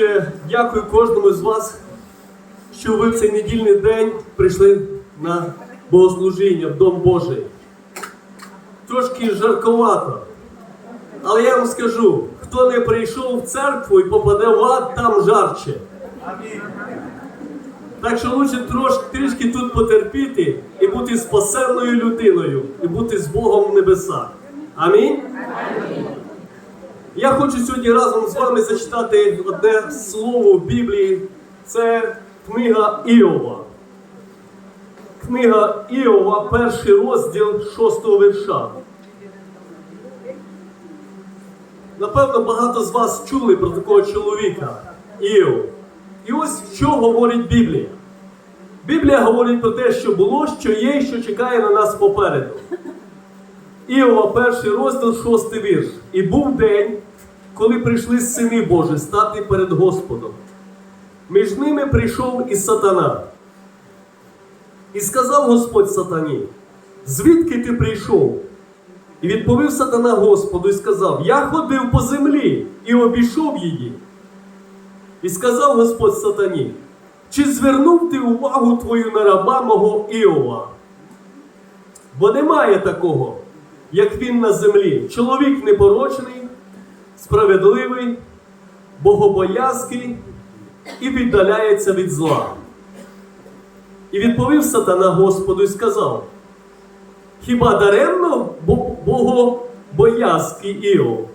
дуже дякую кожному з вас, що ви в цей недільний день прийшли на богослужіння в Дом Божий. Трошки жарковато. Але я вам скажу, хто не прийшов в церкву і попаде в ад, там жарче. Так що лучше трошки трішки тут потерпіти і бути спасенною людиною, і бути з Богом в небесах. Амінь. Я хочу сьогодні разом з вами зачитати одне слово в Біблії. Це книга Іова. Книга Іова, перший розділ шостого вірша. Напевно, багато з вас чули про такого чоловіка Іов. І ось що говорить Біблія. Біблія говорить про те, що було, що є і що чекає на нас попереду. Іова, перший розділ, шостий вірш. І був день, коли прийшли сини Божі стати перед Господом. Між ними прийшов і сатана. І сказав Господь сатані, звідки ти прийшов? І відповів сатана Господу і сказав: Я ходив по землі і обійшов її. І сказав Господь сатані, чи звернув ти увагу твою на раба мого Іова? Бо немає такого, як він на землі. Чоловік непорочний, справедливий, богобоязкий і віддаляється від зла. І відповів сатана Господу і сказав: Хіба даремно бо- богобоязкий Іов?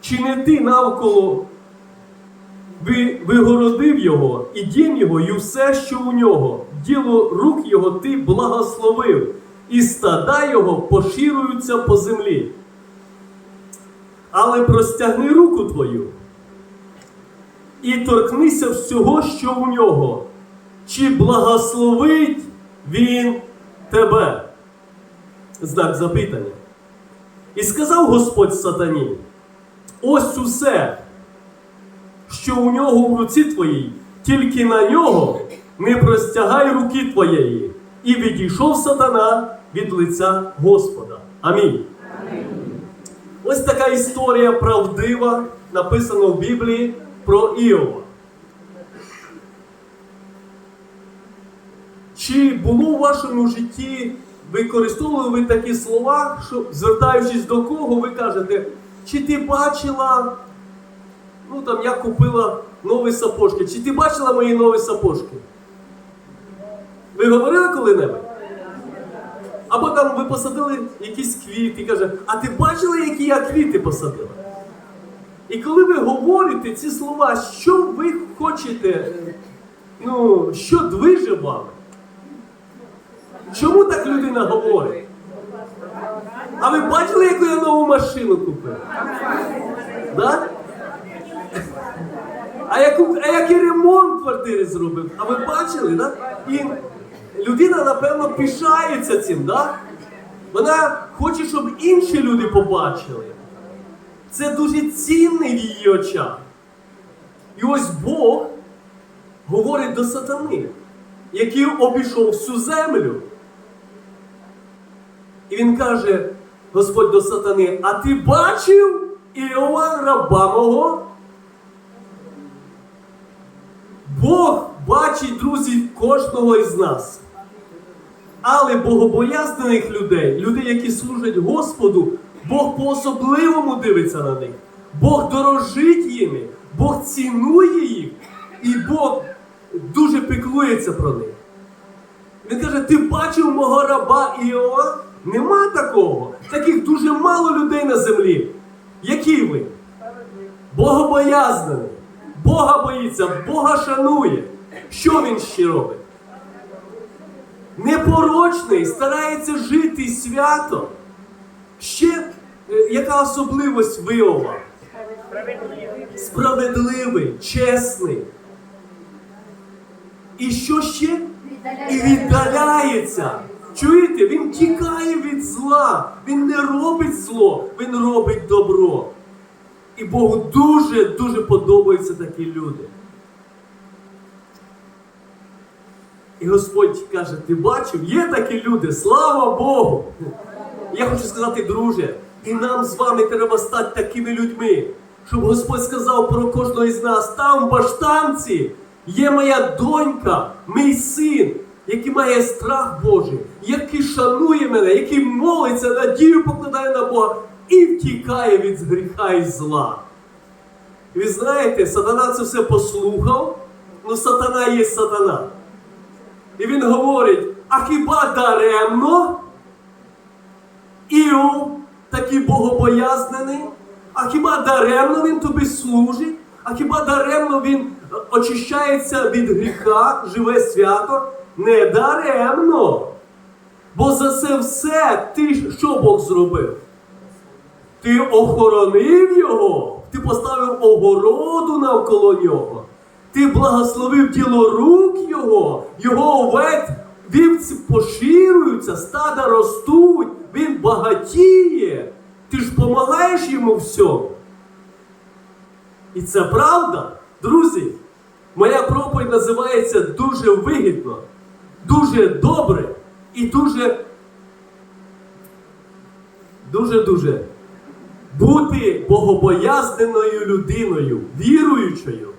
Чи не ти навколо ви, вигородив його і дім його, і все, що у нього, діло рук його ти благословив, і стада його поширюються по землі. Але простягни руку твою і торкнися всього, що у нього, чи благословить він тебе? Знак запитання. І сказав Господь сатані: ось усе, що у нього в руці твоїй, тільки на нього не простягай руки твоєї. І відійшов сатана від лиця Господа. Амінь. Ось така історія правдива, написана в Біблії про Іова. Чи було у вашому житті, використовували ви такі слова, що звертаючись до кого, ви кажете, чи ти бачила Ну там я купила нові сапожки. Чи ти бачила мої нові сапожки? Ви говорили коли-небудь? Або там ви посадили якісь квіти, каже, а ти бачила, які я квіти посадила? І коли ви говорите ці слова, що ви хочете, ну, що движе вами? Чому так людина говорить? А ви бачили, яку я нову машину купив? Да? А, яку, а який ремонт в квартирі зробив? А ви бачили, да? І людина, напевно, пишається цим, да? Вона хоче, щоб інші люди побачили. Це дуже цінний в її очах. І ось Бог говорить до сатани, який обійшов всю землю. І він каже, Господь до сатани, а ти бачив Іова раба мого? Бог бачить, друзі, кожного із нас. Але богобоязних людей, людей, які служать Господу, Бог по-особливому дивиться на них. Бог дорожить їми, Бог цінує їх, і Бог дуже піклується про них. Він каже: ти бачив мого раба Іова? Нема такого. Таких дуже мало людей на землі. Які ви? Богобоязний. Бога боїться, Бога шанує. Що він ще робить? Непорочний, старається жити свято. Ще е, яка особливість Виова? Справедливий, чесний. І що ще? І віддаляється. Чуєте? Він тікає від зла. Він не робить зло, він робить добро. І Богу дуже-дуже подобаються такі люди. І Господь каже: ти бачив, є такі люди, слава Богу! Я хочу сказати, друже, і нам з вами треба стати такими людьми, щоб Господь сказав про кожного із нас, там в баштанці є моя донька, мій син, який має страх Божий, який шанує мене, який молиться, надію покладає на Бога і втікає від гріха і зла. І ви знаєте, сатана це все послухав, ну сатана є сатана. І він говорить: а хіба даремно? Іов такий богобоязнений, а хіба даремно він тобі служить? А хіба даремно він е, очищається від гріха, живе свято? Не даремно. Бо за це все ти що Бог зробив? Ти охоронив його, ти поставив огороду навколо нього, ти благословив діло рук його, його овець, вівці поширюються, стада ростуть, він багатіє. Ти ж допомагаєш йому всьому. І це правда, друзі. Моя проповідь називається дуже вигідно, дуже добре і дуже, дуже-дуже бути богобоязненою людиною, віруючою,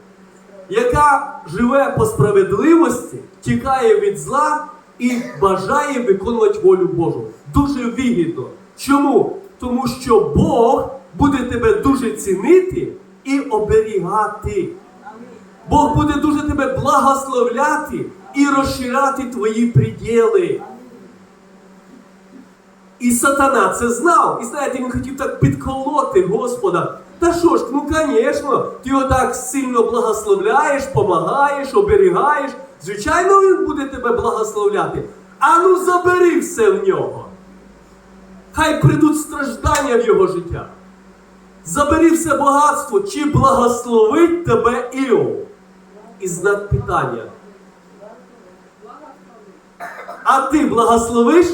яка живе по справедливості, тікає від зла і бажає виконувати волю Божу. Дуже вигідно. Чому? Тому що Бог буде тебе дуже цінити і оберігати. Бог буде дуже тебе благословляти і розширяти твої приділи. І сатана це знав. І знаєте, він хотів так підколоти Господа. Та що ж, ну звісно, ти його так сильно благословляєш, помагаєш, оберігаєш. Звичайно, він буде тебе благословляти. А ну забери все в нього. Хай прийдуть страждання в його життя. Забери все багатство, чи благословить тебе Іов. І знак питання. А ти благословиш?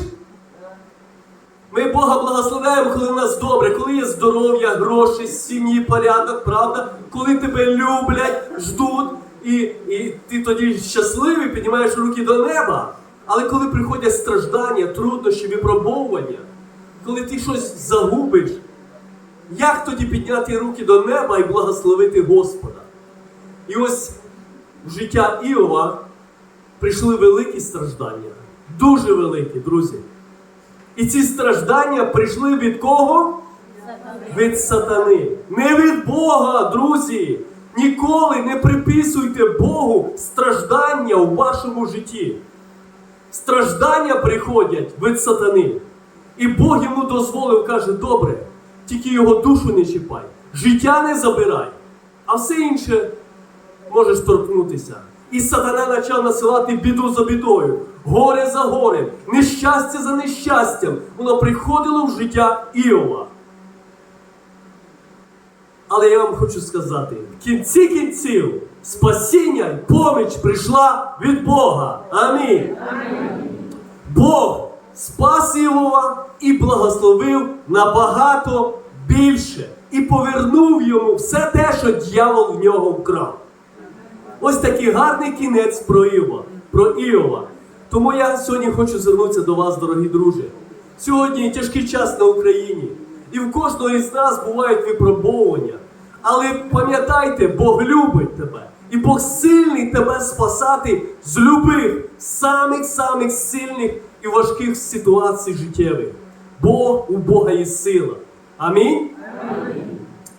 Ми Бога благословляємо, коли в нас добре, коли є здоров'я, гроші, сім'ї, порядок, правда, коли тебе люблять, ждуть, і, і ти тоді щасливий, піднімаєш руки до неба. Але коли приходять страждання, труднощі, випробовування, коли ти щось загубиш, як тоді підняти руки до неба і благословити Господа? І ось в життя Іова прийшли великі страждання, дуже великі, друзі. І ці страждання прийшли від кого? Від сатани. Не від Бога, друзі. Ніколи не приписуйте Богу страждання у вашому житті. Страждання приходять від сатани. І Бог йому дозволив, каже, добре, тільки його душу не чіпай, життя не забирай, а все інше можеш торкнутися. І сатана почав насилати біду за бідою, горе за горем, нещастя за нещастям. Воно приходило в життя Іова. Але я вам хочу сказати, в кінці кінців спасіння й поміч прийшла від Бога. Амінь. Бог спас Іова і благословив набагато більше. І повернув йому все те, що дьявол в нього вкрав. Ось такий гарний кінець про Іова. Про Іова. Тому я сьогодні хочу звернутися до вас, дорогі друзі. Сьогодні тяжкий час на Україні. І в кожного із нас бувають випробовування. Але пам'ятайте, Бог любить тебе. І Бог сильний тебе спасати з любих, самих-самих сильних і важких ситуацій життєвих. Бо у Бога є сила. Амінь.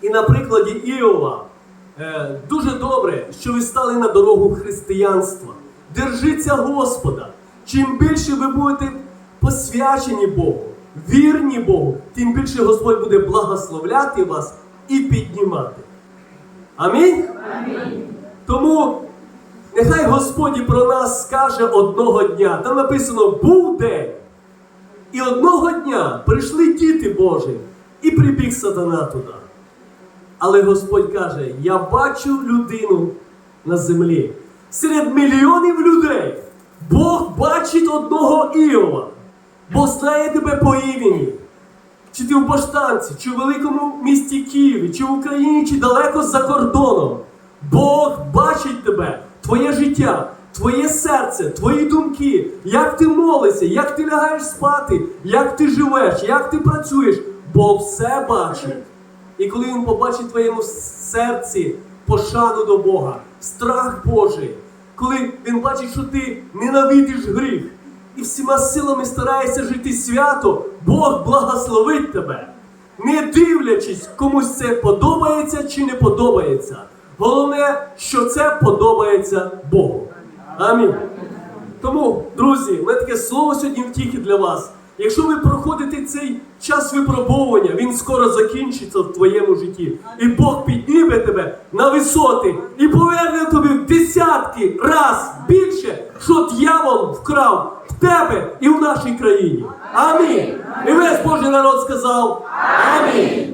І на прикладі Іова дуже добре, що ви стали на дорогу християнства. Держіться Господа. Чим більше ви будете посвячені Богу, вірні Богу, тим більше Господь буде благословляти вас і піднімати. Амінь? Тому нехай Господь про нас скаже одного дня. Там написано був день. І одного дня прийшли діти Божі, і прибіг сатана туди. Але Господь каже: Я бачу людину на землі. Серед мільйонів людей Бог бачить одного Іова. Бог знає тебе по імені. Чи ти в Баштанці, чи в великому місті Києві, чи в Україні, чи далеко за кордоном. Бог бачить тебе, твоє життя, твоє серце, твої думки, як ти молишся, як ти лягаєш спати, як ти живеш, як ти працюєш. Бог все бачить. І коли він побачить в твоєму серці пошану до Бога, страх Божий, коли він бачить, що ти ненавидиш гріх і всіма силами стараєшся жити свято, Бог благословить тебе, не дивлячись, комусь це подобається чи не подобається. Головне, що це подобається Богу. Амінь. Тому, друзі, мене таке слово сьогодні втіхи для вас. Якщо ви проходите цей час випробовування, він скоро закінчиться в твоєму житті. І Бог підніме тебе на висоти і поверне тобі в десятки раз більше, що дьявол вкрав в тебе і в нашій країні. Амінь. І весь Божий народ сказав Амінь.